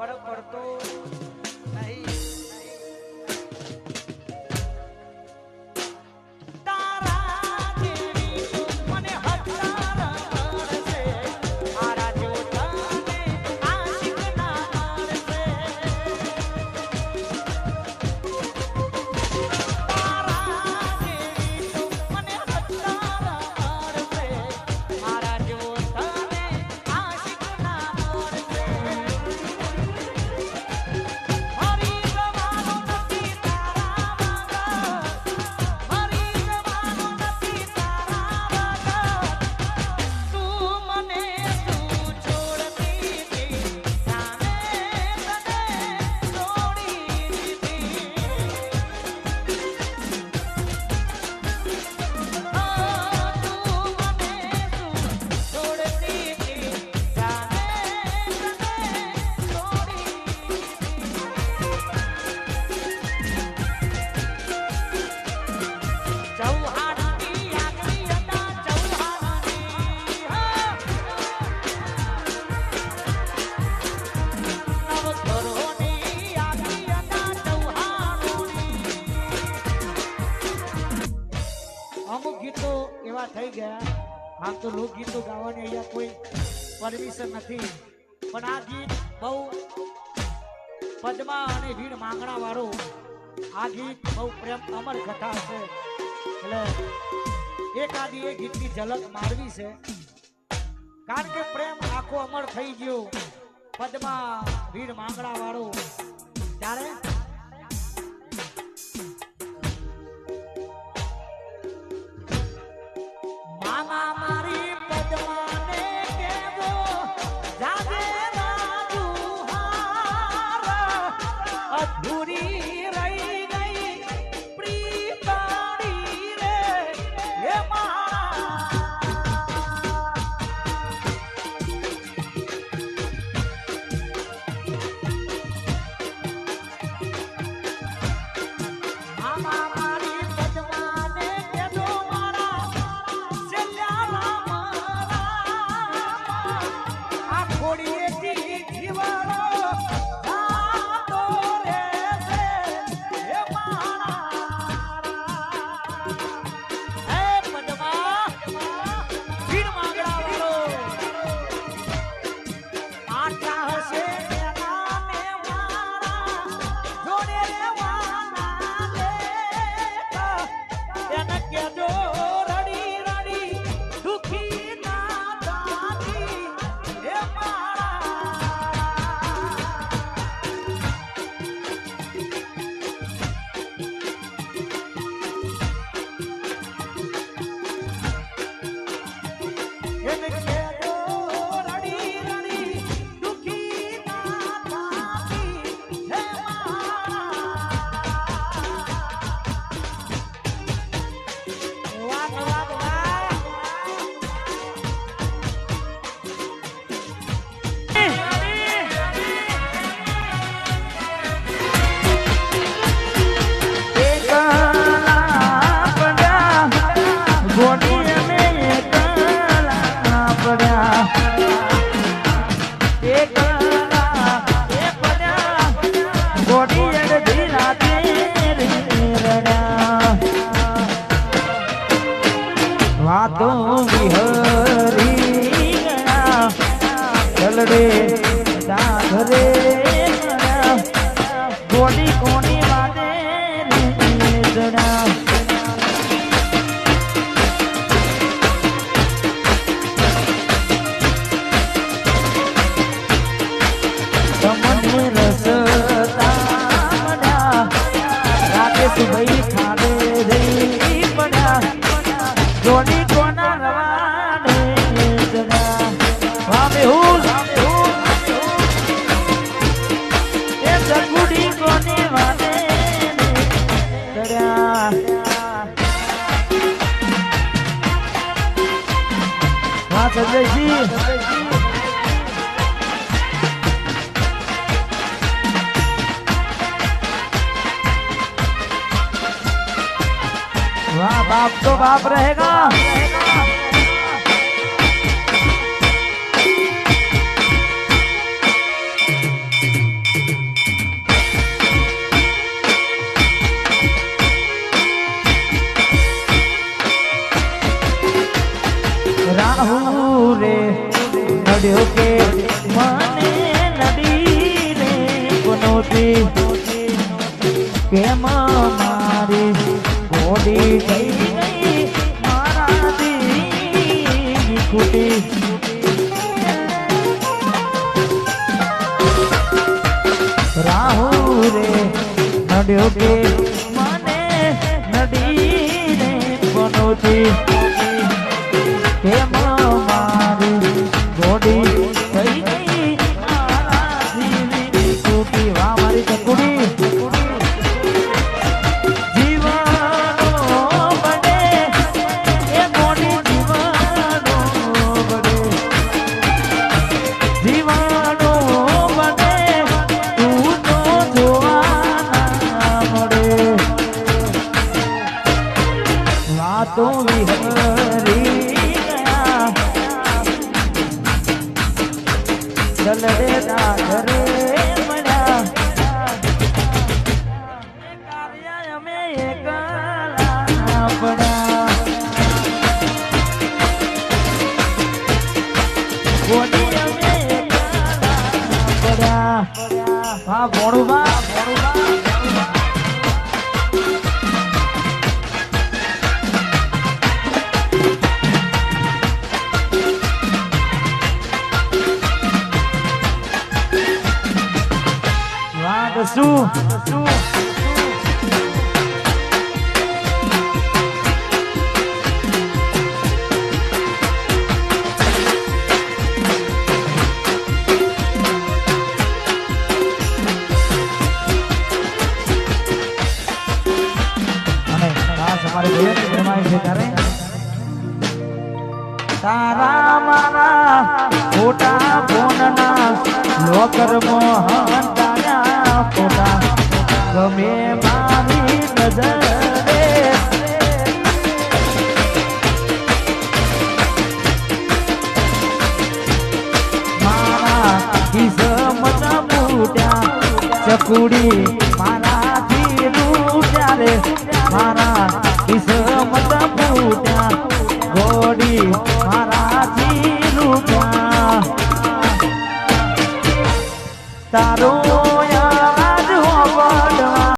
Por, por ગયા. આમ તો લોકગીતો ગાવાની અહીંયા કોઈ પરમિશન નથી. પણ આ ગીત બહુ પદ્મા અને વીર માંગણા વાળું આ ગીત બહુ પ્રેમ અમર કથા છે. એટલે એકાદી એ ગીતની ઝલક મારવી છે. કારણ કે પ્રેમ આખો અમર થઈ ગયો. પદ્મા વીર માંગણા વાળો ત્યારે God. बाप तो बाप रहेगा। राहू के माने नदी रे कुनोती के माँ થઈ ગઈ મારા દી ખૂટી નડ્યો કે? મને નડી રે કોનોથી આ તો વિહરી ગયા ચલ રે ઘરે મળ્યા કાર્યા અમે ત્યારે. તારા મારા ખોટા ફોનના લોકર મોહન પોતા ગમે મારી નજર ચકુડી મારાથી રૂટ્યા રે મારા કિસ્મત ફૂટ્યા ગોડી મારાથી રૂટ્યા તારું